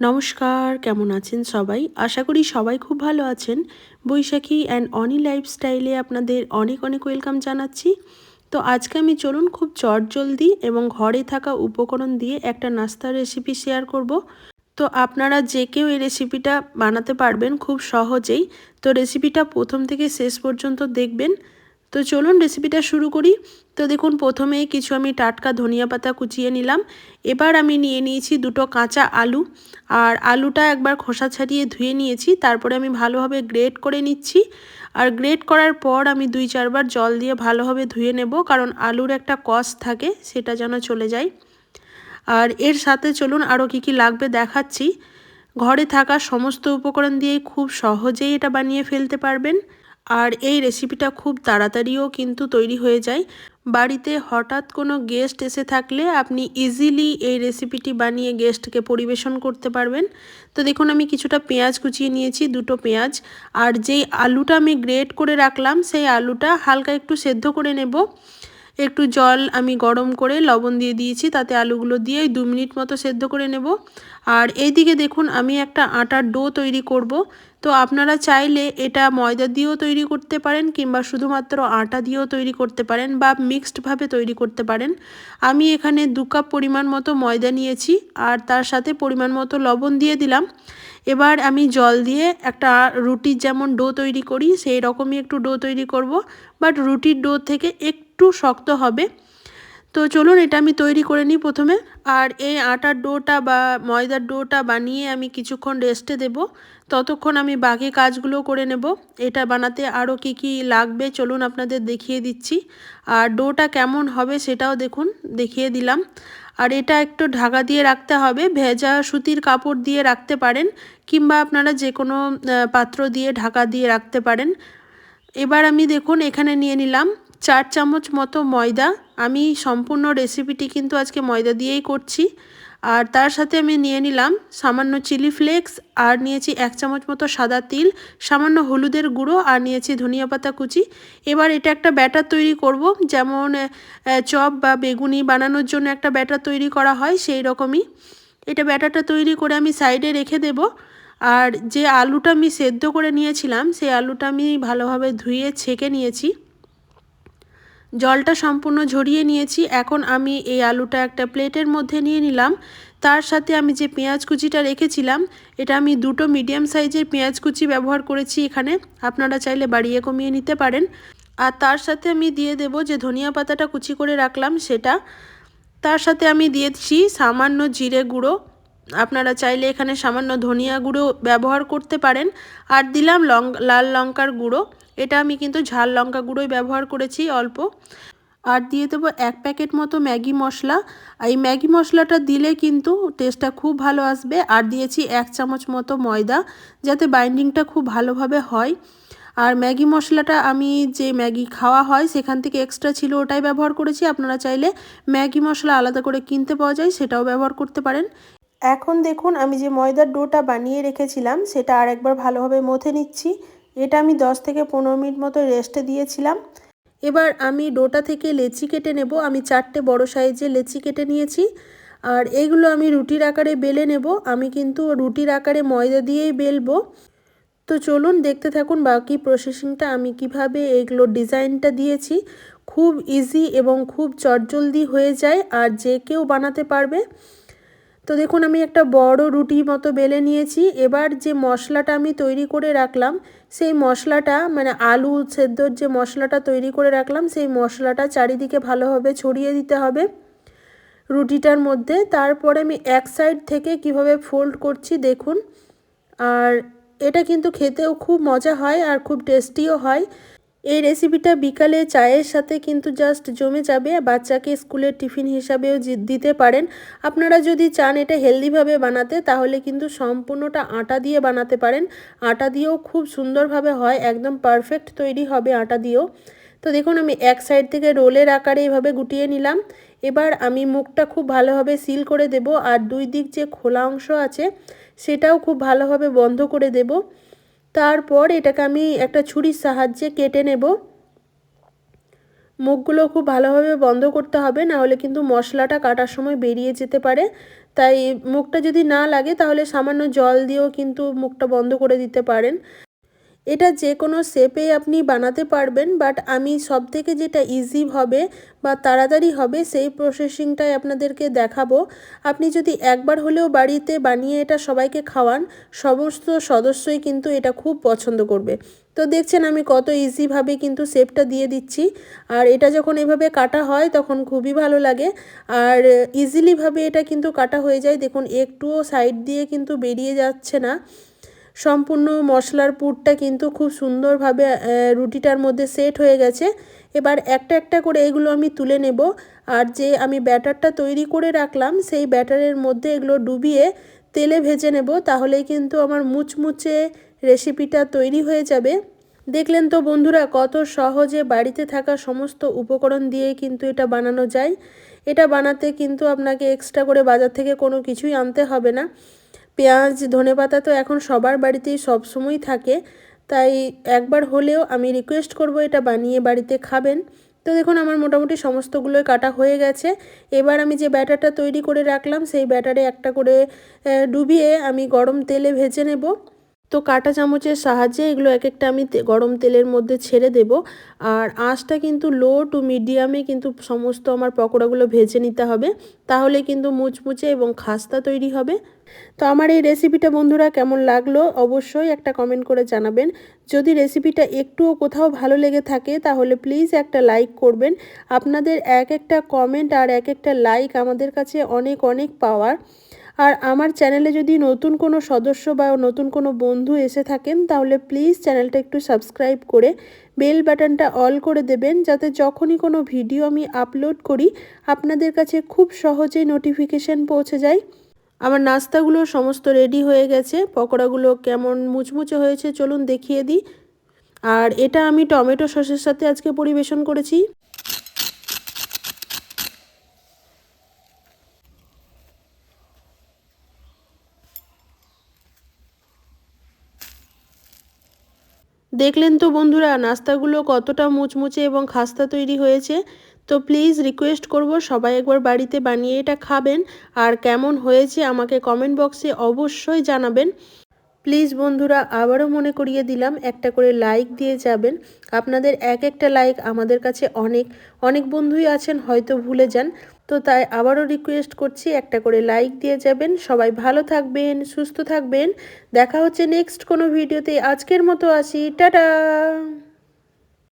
নমস্কার, কেমন আছেন সবাই? আশা করি সবাই খুব ভালো আছেন। বৈশাখী অ্যান্ড অনি লাইফস্টাইলে আপনাদের অনেক অনেক ওয়েলকাম জানাচ্ছি। তো আজকে আমি চলুন খুব চটজলদি এবং ঘরে থাকা উপকরণ দিয়ে একটা নাস্তার রেসিপি শেয়ার করব। তো আপনারা যে কেউ এই রেসিপিটা বানাতে পারবেন খুব সহজেই। তো রেসিপিটা প্রথম থেকে শেষ পর্যন্ত দেখবেন। তো চলুন রেসিপিটা শুরু করি। তো দেখুন, প্রথমে কিছু আমি টাটকা ধনিয়া পাতা কুচিয়ে নিলাম। এবার আমি নিয়ে নিয়েছি দুটো কাঁচা আলু। আর আলুটা একবার খোসা ছাড়িয়ে ধুয়ে নিয়েছি, তারপরে আমি ভালোভাবে গ্রেট করে নিচ্ছি। আর গ্রেট করার পর আমি দুই চারবার জল দিয়ে ভালোভাবে ধুয়ে নেব, কারণ আলুর একটা কস থাকে, সেটা যেন চলে যায়। আর এর সাথে চলুন আরও কী কী লাগবে দেখাচ্ছি। ঘরে থাকা সমস্ত উপকরণ দিয়ে খুব সহজেই এটা বানিয়ে ফেলতে পারবেন। আর এই রেসিপিটা খুব তাড়াতাড়িও কিন্তু তৈরি হয়ে যায়। বাড়িতে হঠাৎ কোনো গেস্ট এসে থাকলে আপনি ইজিলি এই রেসিপিটি বানিয়ে গেস্টকে পরিবেশন করতে পারবেন। তো দেখুন, আমি কিছুটা পেঁয়াজ কুচিয়ে নিয়েছি, দুটো পেঁয়াজ। আর যেই আলুটা আমি গ্রেট করে রাখলাম, সেই আলুটা হালকা একটু সেদ্ধ করে নেব। একটু জল আমি গরম করে লবণ দিয়ে দিয়েছি, তাতে আলুগুলো দিয়ে দু মিনিট মতো সেদ্ধ করে নেব। আর এইদিকে দেখুন, আমি একটা আটার ডো তৈরি করব। তো আপনারা চাইলে এটা ময়দা দিয়েও তৈরি করতে পারেন কিংবা শুধুমাত্র আটা দিয়েও তৈরি করতে পারেন বা মিক্সডভাবে তৈরি করতে পারেন। আমি এখানে দু কাপ পরিমাণ মতো ময়দা নিয়েছি আর তার সাথে পরিমাণ মতো লবণ দিয়ে দিলাম। এবার আমি জল দিয়ে একটা রুটির যেমন ডো তৈরি করি, সেই রকমই একটু ডো তৈরি করব। বাট রুটির ডো থেকে একটু শক্ত হবে। তো চলুন এটা আমি তৈরি করে নিই প্রথমে। আর এই আটার ডোটা বা ময়দার ডোটা বানিয়ে আমি কিছুক্ষণ রেস্টে দেব। ততক্ষণ আমি বাকি কাজগুলো করে নেব। এটা বানাতে আরও কি কি লাগবে চলুন আপনাদের দেখিয়ে দিচ্ছি। আর ডোটা কেমন হবে সেটাও দেখুন, দেখিয়ে দিলাম। আর এটা একটু ঢাকা দিয়ে রাখতে হবে। ভেজা সুতির কাপড় দিয়ে রাখতে পারেন কিংবা আপনারা যে কোনো পাত্র দিয়ে ঢাকা দিয়ে রাখতে পারেন। এবার আমি দেখুন এখানে নিয়ে নিলাম চার চামচ মতো ময়দা। আমি সম্পূর্ণ রেসিপিটি কিন্তু আজকে ময়দা দিয়েই করছি। আর তার সাথে আমি নিয়ে নিলাম সামান্য চিলি ফ্লেক্স আর নিয়েছি এক চামচ মতো সাদা তিল, সামান্য হলুদের গুঁড়ো, আর নিয়েছি ধনিয়া পাতা কুচি। এবার এটা একটা ব্যাটার তৈরি করব, যেমন চপ বা বেগুনি বানানোর জন্য একটা ব্যাটার তৈরি করা হয় সেই রকমই। এটা ব্যাটারটা তৈরি করে আমি সাইডে রেখে দেব। আর যে আলুটা আমি সেদ্ধ করে নিয়েছিলাম, সেই আলুটা আমি ভালোভাবে ধুয়ে ছেঁকে নিয়েছি। জলটা সম্পূর্ণ ঝরিয়ে নিয়েছি। এখন আমি এই আলুটা একটা প্লেটের মধ্যে নিয়ে নিলাম। তার সাথে আমি যে পেঁয়াজ কুচিটা রেখেছিলাম, এটা আমি দুটো মিডিয়াম সাইজের পেঁয়াজ কুচি ব্যবহার করেছি এখানে। আপনারা চাইলে বাড়িয়ে কমিয়ে নিতে পারেন। আর তার সাথে আমি দিয়ে দেব যে ধনিয়া পাতাটা কুচি করে রাখলাম সেটা। তার সাথে আমি দিয়েছি সামান্য জিরে গুঁড়ো। আপনারা চাইলে এখানে সামান্য ধনিয়া গুঁড়ো ব্যবহার করতে পারেন। আর দিলাম লং, লাল লঙ্কার গুঁড়ো। এটা আমি কিন্তু ঝাল লঙ্কা গুঁড়োই ব্যবহার করেছি অল্প। আর দিয়ে দেবো এক প্যাকেট মতো ম্যাগি মশলা। এই ম্যাগি মশলাটা দিলে কিন্তু টেস্টটা খুব ভালো আসবে। আর দিয়েছি এক চামচ মতো ময়দা, যাতে বাইন্ডিংটা খুব ভালোভাবে হয়। আর ম্যাগি মশলাটা আমি যে ম্যাগি খাওয়া হয়, সেখান থেকে এক্সট্রা ছিল ওটাই ব্যবহার করেছি। আপনারা চাইলে ম্যাগি মশলা আলাদা করে কিনতে পাওয়া যায়, সেটাও ব্যবহার করতে পারেন। এখন দেখুন, আমি যে ময়দার ডোটা বানিয়ে রেখেছিলাম, সেটা আর একবার ভালোভাবে মথে নিচ্ছি। এটা আমি 10 থেকে পনেরো মিনিট মতো রেস্টে দিয়েছিলাম। এবার আমি ডোটা থেকে লেচি কেটে নেব। আমি চারটে বড় সাইজে লেচি কেটে নিয়েছি। আর এইগুলো আমি রুটির আকারে বেলে নেব। আমি কিন্তু রুটির আকারে ময়দা দিয়েই বেলবো। তো চলুন দেখতে থাকুন বাকি প্রসেসিংটা আমি কীভাবে এইগুলো ডিজাইনটা দিয়েছি। খুব ইজি এবং খুব চটজলদি হয়ে যায়। আর যে কেউ বানাতে পারবে তো দেখুন, আমি একটা বড় রুটি মতো বেলে নিয়েছি। এবার যে মশলাটা আমি তৈরি করে রাখলাম, সেই মশলাটা মানে আলু সেদ্ধর যে মশলাটা তৈরি করে রাখলাম, সেই মশলাটা চারিদিকে ভালোভাবে ছড়িয়ে দিতে হবে রুটিটার মধ্যে। তারপরে আমি এক সাইড থেকে কীভাবে ফোল্ড করছি দেখুন। আর এটা কিন্তু খেতেও খুব মজা হয় আর খুব টেস্টিও হয়। এই রেসিপিটা বিকালে চায়ের সাথে কিন্তু জাস্ট জমে যাবে বাচ্চাকে স্কুলের টিফিন হিসাবেও দিতে পারেন। আপনারা যদি চান এটা হেলদিভাবে বানাতে, তাহলে কিন্তু সম্পূর্ণটা আটা দিয়ে বানাতে পারেন। আটা দিয়েও খুব সুন্দরভাবে হয়, একদম পারফেক্ট তৈরি হবে আটা দিয়েও। তো দেখুন, আমি এক সাইড থেকে রোলের আকারে এভাবে গুটিয়ে নিলাম। এবার আমি মুখটা খুব ভালোভাবে সিল করে দেব, আর দুই দিক যে খোলা অংশ আছে, সেটাও খুব ভালোভাবে বন্ধ করে দেবো। তারপর এটাকে আমি একটা ছুরির সাহায্যে কেটে নেব। মুখগুলো খুব ভালোভাবে বন্ধ করতে হবে, না হলে কিন্তু মশলাটা কাটার সময় বেরিয়ে যেতে পারে। তাই মুখটা যদি না লাগে, তাহলে সামান্য জল দিয়েও কিন্তু মুখটা বন্ধ করে দিতে পারেন। এটা যে কোনো শেপে আপনি বানাতে পারবেন বাট আমি সব থেকে যেটা ইজি হবে বা তাড়াতাড়ি হবে সেই প্রসেসিংটাই আপনাদেরকে দেখাবো। আপনি যদি একবার হলেও বাড়িতে বানিয়ে এটা সবাইকে খাওয়ান, সমস্ত সদস্যই কিন্তু এটা খুব পছন্দ করবে। তো দেখছেন আমি কত ইজিভাবে কিন্তু শেপটা দিয়ে দিচ্ছি, আর এটা যখন এভাবে কাটা হয় তখন খুবই ভালো লাগে, আর ইজিলিভাবে এটা কিন্তু কাটা হয়ে যায়। দেখুন, একটুও সাইড দিয়ে কিন্তু বেরিয়ে যাচ্ছে না। সম্পূর্ণ মশলার পুরটা কিন্তু খুব সুন্দরভাবে রুটিটার মধ্যে সেট হয়ে গেছে। এবার একটা একটা করে এগুলো আমি তুলে নেব। আর যে আমি ব্যাটারটা তৈরি করে রাখলাম, সেই ব্যাটারের মধ্যে এগুলো ডুবিয়ে তেলে ভেজে নেব। তাহলেই কিন্তু আমার মুচমুচে রেসিপিটা তৈরি হয়ে যাবে। দেখলেন তো বন্ধুরা, কত সহজে বাড়িতে থাকা সমস্ত উপকরণ দিয়ে কিন্তু এটা বানানো যায়। এটা বানাতে কিন্তু আপনাকে এক্সট্রা করে বাজার থেকে কোনো কিছুই আনতে হবে না। পেঁয়াজ ধনে পাতা তো এখন সবার বাড়িতেই সবসময় থাকে। তাই একবার হলেও আমি রিকোয়েস্ট করব এটা বানিয়ে বাড়িতে খাবেন। তো দেখুন, আমার মোটামুটি সমস্তগুলোই কাটা হয়ে গেছে। এবার আমি যে ব্যাটারটা তৈরি করে রাখলাম, সেই ব্যাটারে একটা করে ডুবিয়ে আমি গরম তেলে ভেজে নেব। তো কাটা চামচের সাহায্যে এগুলো এক একটা আমি গরম তেলের মধ্যে ছেড়ে দেব। আর আঁচটা কিন্তু লো টু মিডিয়ামে কিন্তু সমস্ত আমার পকোড়াগুলো ভেজে নিতে হবে। তাহলে কিন্তু মুচমুচে এবং খাস্তা তৈরি হবে। তো আমার এই রেসিপিটা বন্ধুরা কেমন লাগল অবশ্যই একটা কমেন্ট করে জানাবেন। যদি রেসিপিটা একটুও কোথাও ভালো লেগে থাকে, তাহলে প্লিজ একটা লাইক করবেন। আপনাদের এক একটা কমেন্ট আর এক একটা লাইক আমাদের কাছে অনেক অনেক পাওয়ার। আর আমার চ্যানেলে যদি নতুন কোনো সদস্য বা নতুন কোনো বন্ধু এসে থাকেন, তাহলে প্লিজ চ্যানেলটা একটু সাবস্ক্রাইব করে বেল বাটনটা অল করে দেবেন, যাতে যখনই কোনো ভিডিও আমি আপলোড করি, আপনাদের কাছে খুব সহজেই নোটিফিকেশান পৌঁছে যায়। আমার নাস্তাগুলো সমস্ত রেডি হয়ে গেছে। পকোড়াগুলো কেমন মুচমুচে হয়েছে চলুন দেখিয়ে দিই। আর এটা আমি টমেটো সসের সাথে আজকে পরিবেশন করেছি। দেখলেন তো বন্ধুরা, নাস্তাগুলো কতটা মুচমুচে এবং খাস্তা তৈরি হয়েছে। তো প্লিজ রিকোয়েস্ট করব, সবাই একবার বাড়িতে বানিয়ে এটা খাবেন। আর কেমন হয়েছে আমাকে কমেন্ট বক্সে অবশ্যই জানাবেন। প্লিজ বন্ধুরা, আবারও মনে করিয়ে দিলাম, একটা করে লাইক দিয়ে যাবেন। আপনাদের এক একটা লাইক আমাদের কাছে অনেক অনেক বন্ধুই আছেন, হয়তো ভুলে যান। তো তাই আবারও রিকোয়েস্ট করছি, একটা করে লাইক দিয়ে যাবেন। সবাই ভালো থাকবেন, সুস্থ থাকবেন। দেখা হচ্ছে নেক্সট কোনো ভিডিওতে আজকের মতো আসি। টাটা!